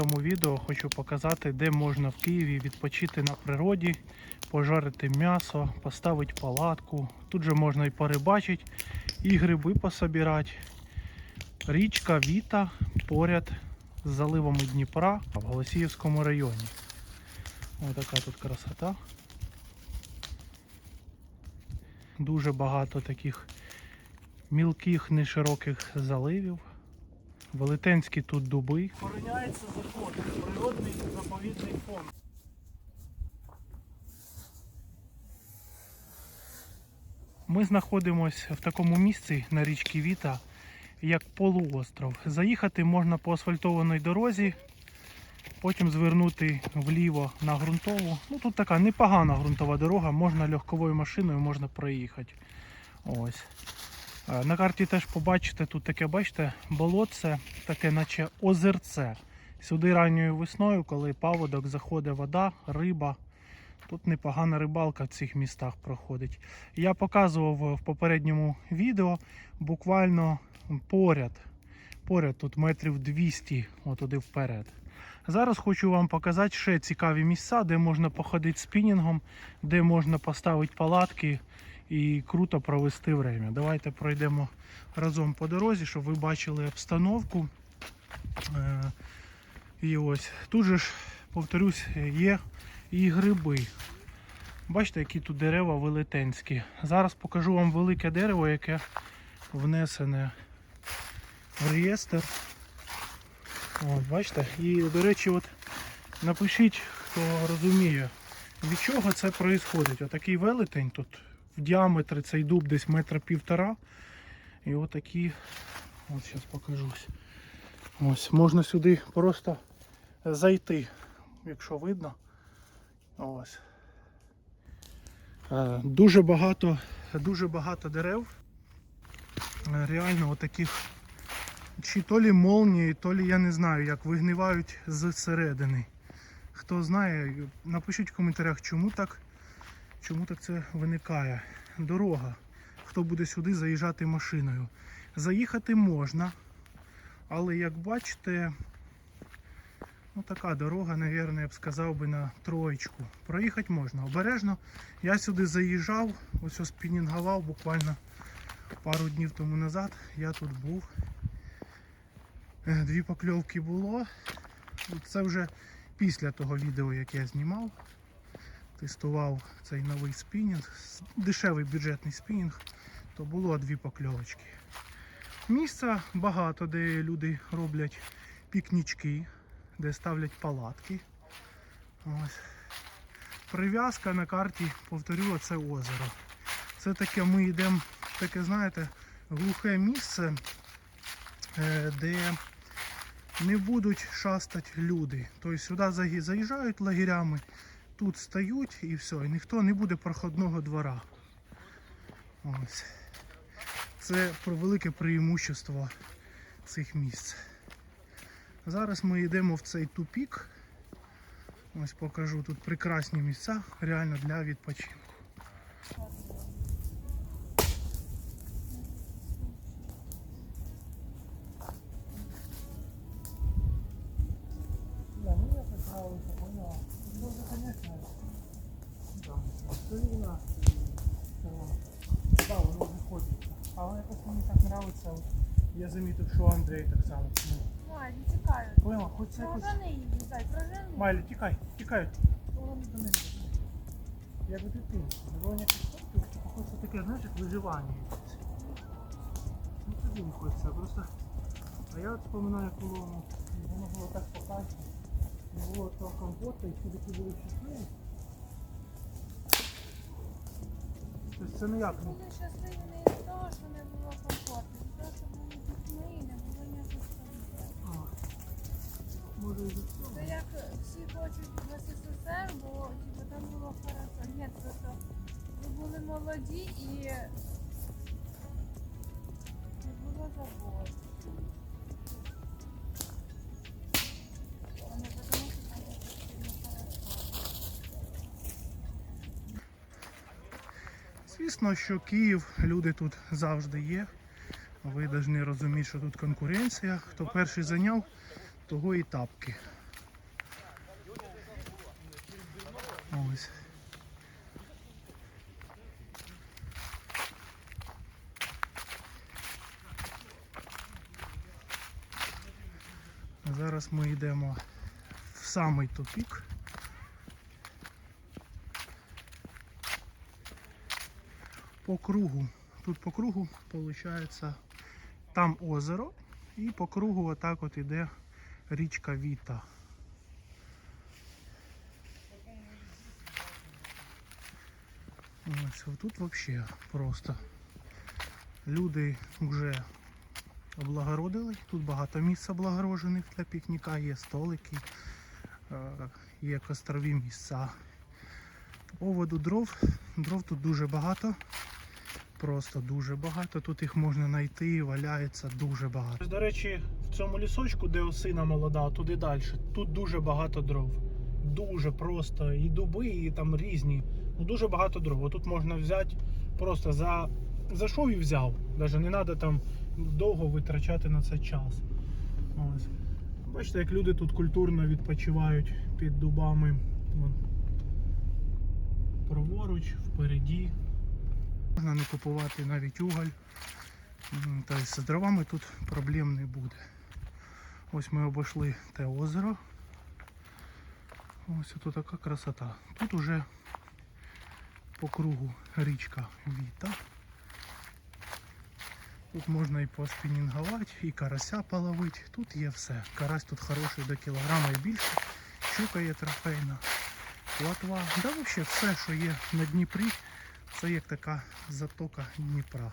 цьому відео хочу показати, де можна в Києві відпочити на природі, пожарити м'ясо, поставити палатку. Тут же можна і порибачити, і гриби пособирати. Річка Віта поряд з заливами Дніпра в Голосіївському районі. Ось така тут красота. Дуже багато таких мілких, нешироких заливів. Велетенські тут дуби. Охороняється закон, природний заповідний фонд. Ми знаходимося в такому місці на річці Віта, як полуостров. Заїхати можна по асфальтованій дорозі, потім звернути вліво на ґрунтову. Ну тут така непогана ґрунтова дорога, можна легковою машиною можна проїхати. Ось. На карті теж побачите, тут таке, бачите, болотце, таке, наче озерце. Сюди ранньою весною, коли паводок заходить вода, риба. Тут непогана рибалка в цих містах проходить. Я показував в попередньому відео буквально поряд. Поряд тут метрів 200 отуди вперед. Зараз хочу вам показати ще цікаві місця, де можна походити спінінгом, де можна поставити палатки і круто провести время. Давайте пройдемо разом по дорозі, щоб ви бачили обстановку. Е, І ось тут же ж, повторюсь, є і гриби. Бачите, які тут дерева велетенські. Зараз покажу вам велике дерево, яке внесене в реєстр. От, бачите? І, до речі, от напишіть, хто розуміє, від чого це відбувається. Отакий велетень тут в діаметрі цей дуб десь метра півтора. І отакі, от зараз покажусь. Ось, можна сюди просто зайти, якщо видно. Ось. Е, Дуже багато, дуже багато дерев. Реально отаких чи то лі молнії, то лі я не знаю, як вигнивають зсередини. Хто знає, напишіть в коментарях, чому так, чому так це виникає. Дорога. Хто буде сюди заїжджати машиною. Заїхати можна, але як бачите, ну така дорога, напевно, я б сказав би на троєчку. Проїхати можна. Обережно. Я сюди заїжджав, ось ось буквально пару днів тому назад. Я тут був. Е, Дві покльовки було. Це вже після того відео, яке я знімав. Тестував цей новий спінінг, дешевий бюджетний спінінг, то було дві покльовочки. Місця багато, де люди роблять пікнічки, де ставлять палатки. Ось. Прив'язка на карті, повторю, це озеро. Це таке ми йдемо, таке, знаєте, глухе місце, е, де не будуть шастати люди. Тобто сюди заїжджають лагерями, тут стають і все, і ніхто не буде проходного двора. Ось. Це про велике преимущество цих місць. Зараз ми йдемо в цей тупік. Ось покажу тут прекрасні місця, реально для відпочинку. Машина. Да, воно виходить. Але якось мені так нравиться. Я замітив, що Андрій так само. Майлі, тікають. Поняла, хоч це якось. Прожени її, дай, прожени. Майлі, тікай, тікай. Вон до мене. Я би дитина. Воно якось похоже таке, знаєш, як виживання. Ну тобі не хочеться, просто. А я от вспоминаю, коли воно було так покачено. Не було того комфорту і всі такі були щасливі. Тобто це ніяк не. Були щасливі не від того, що не було комфортно, від того, що були дітьми і не було ніяких проблем. Може і за цього. Це як всі хочуть в СССР, бо типу, там було хорошо. Ні, просто ви були молоді і не було забот. Звісно, що Київ, люди тут завжди є. Ви повинні розуміти, що тут конкуренція. Хто перший зайняв, того і тапки. Ось. Зараз ми йдемо в самий тупік. По кругу. Тут по кругу виходить там озеро і по кругу отак от іде річка Віта. Ось тут взагалі просто люди вже облагородили. Тут багато місць облагороджених для пікніка, є столики, е, є кострові місця. По поводу дров, дров тут дуже багато. Просто дуже багато. Тут їх можна знайти, валяється дуже багато. До речі, в цьому лісочку, де осина молода, туди далі, тут дуже багато дров. Дуже просто. І дуби, і там різні. Ну, дуже багато дров. Тут можна взяти просто за. Зайшов і взяв. Навіть не треба там довго витрачати на це час. Ось. Бачите, як люди тут культурно відпочивають під дубами. Вон. Праворуч, впереді. Можна не купувати навіть уголь. Тобто з дровами тут проблем не буде. Ось ми обійшли те озеро. Ось тут така красота. Тут уже по кругу річка Віта. Тут можна і поспінінгувати, і карася половити. Тут є все. Карась тут хороший до кілограма і більше. Щука є трофейна, платва. Да взагалі все, що є на Дніпрі, це як така затока Дніпра.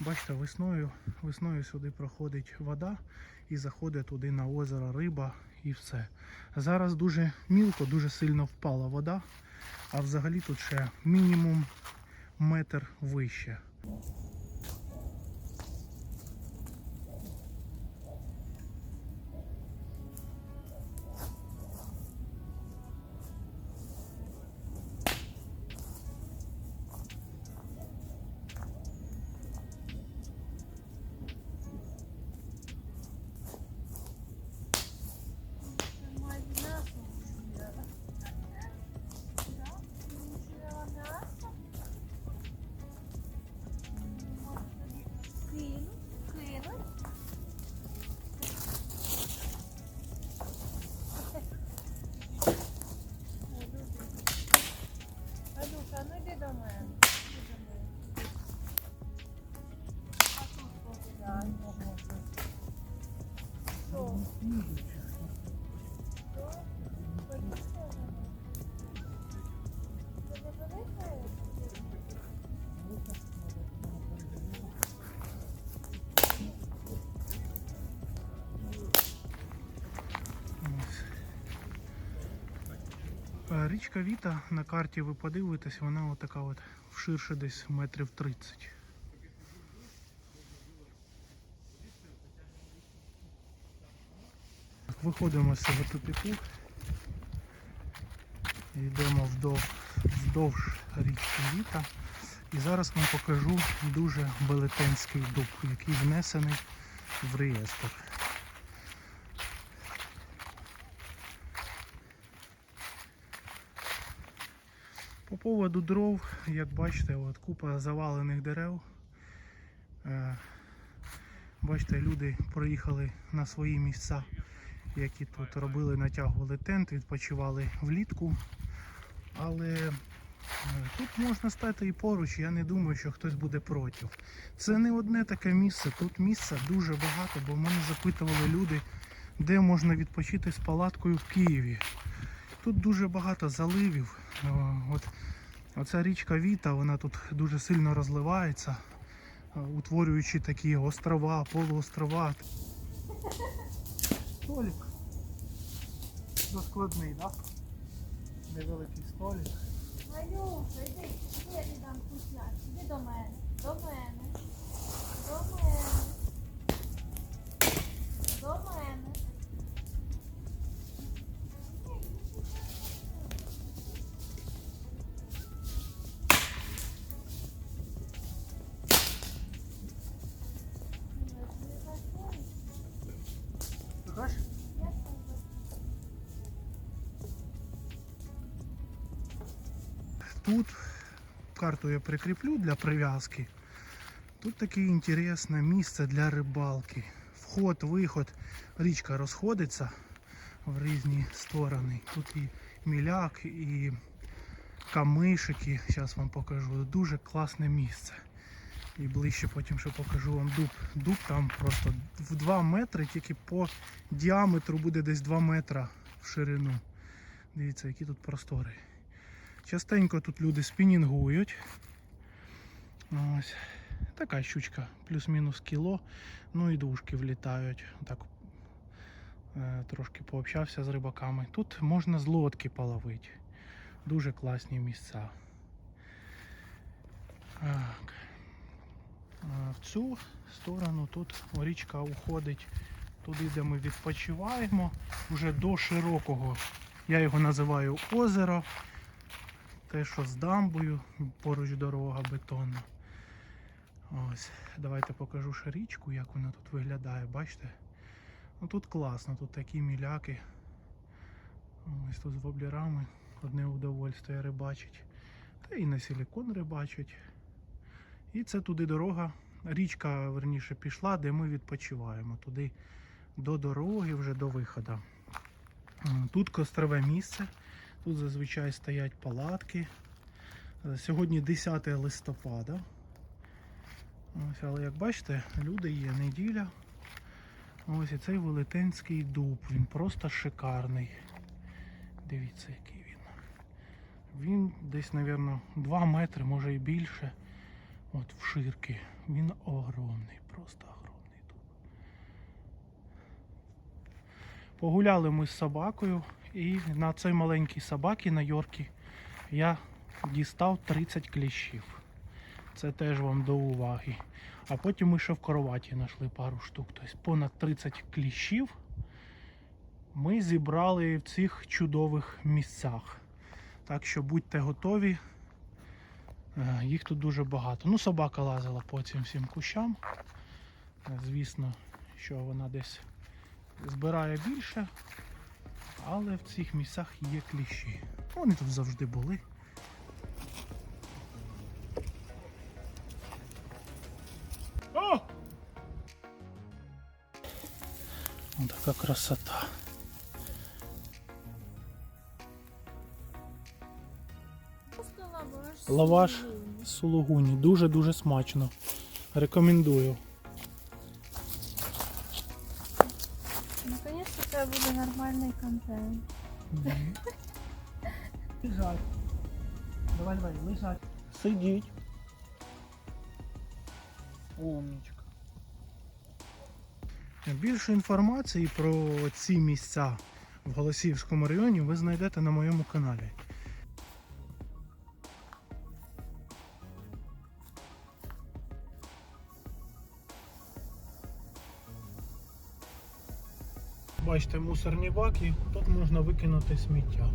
Бачите, весною, весною сюди проходить вода і заходить туди на озеро риба і все. Зараз дуже мілко, дуже сильно впала вода, а взагалі тут ще мінімум метр вище. Річка Віта на карті ви подивитесь, вона отака от ширше десь метрів 30. Виходимо з цього тупіку. Йдемо вдовж, вздовж річки Віта. І зараз вам покажу дуже велетенський дуб, який внесений в реєстр. Поводу дров, як бачите, от купа завалених дерев. Е, Бачите, люди проїхали на свої місця, які тут робили, натягували тент, відпочивали влітку. Але е, тут можна стати і поруч, я не думаю, що хтось буде проти. Це не одне таке місце, тут місця дуже багато, бо мене запитували люди, де можна відпочити з палаткою в Києві. Тут дуже багато заливів. От, оця річка Віта, вона тут дуже сильно розливається, е, утворюючи такі острова, полуострова. Столик. Доскладний, так? Да? Невеликий столик. Анюша, йди, я тобі дам вкусняк. Іди до мене. До мене. До мене. До мене. Тут карту я прикріплю для прив'язки. Тут таке інтересне місце для рибалки. Вход, виход, річка розходиться в різні сторони. Тут і міляк, і камишики. Зараз вам покажу. Дуже класне місце. І ближче потім ще покажу вам дуб. Дуб там просто в 2 метри, тільки по діаметру буде десь 2 метра в ширину. Дивіться, які тут простори. Частенько тут люди спінінгують. Ось. Така щучка, плюс-мінус кіло. Ну і дужки влітають. Так е, трошки пообщався з рибаками. Тут можна з лодки половити. Дуже класні місця. Так. В цю сторону тут річка уходить туди, де ми відпочиваємо, вже до широкого. Я його називаю озеро. Те, що з дамбою, поруч дорога бетонна. Ось, давайте покажу ще річку, як вона тут виглядає, бачите? Ну тут класно, тут такі міляки. Ось тут з воблерами одне удовольствие рибачить. Та і на силікон рибачать. І це туди дорога. Річка, верніше, пішла, де ми відпочиваємо. Туди до дороги, вже до виходу. Тут кострове місце. Тут зазвичай стоять палатки. Сьогодні 10 листопада. Ось, але як бачите, люди є неділя. Ось і цей велетенський дуб. Він просто шикарний. Дивіться, який він. Він десь, мабуть, 2 метри, може і більше. От в ширки. Він огромний, просто огромний дуб. Погуляли ми з собакою, і на цій маленькій собаці на Йоркі я дістав 30 кліщів. Це теж вам до уваги. А потім ми ще в короваті знайшли пару штук. Тобто понад 30 кліщів ми зібрали в цих чудових місцях. Так що будьте готові. Е, Їх тут дуже багато. Ну, собака лазила по цим всім кущам. Е, Звісно, що вона десь збирає більше, але в цих місцях є кліщі. Вони тут завжди були. О! Ось така красота. Лаваш. Сулугуні. Дуже-дуже смачно. Рекомендую. Це буде нормальний контент. Лежать. Давай, давай, лежать. Сидіть. Умничка. Більше інформації про ці місця в Голосіївському районі ви знайдете на моєму каналі. Бачите, мусорні баки, тут можна викинути сміття.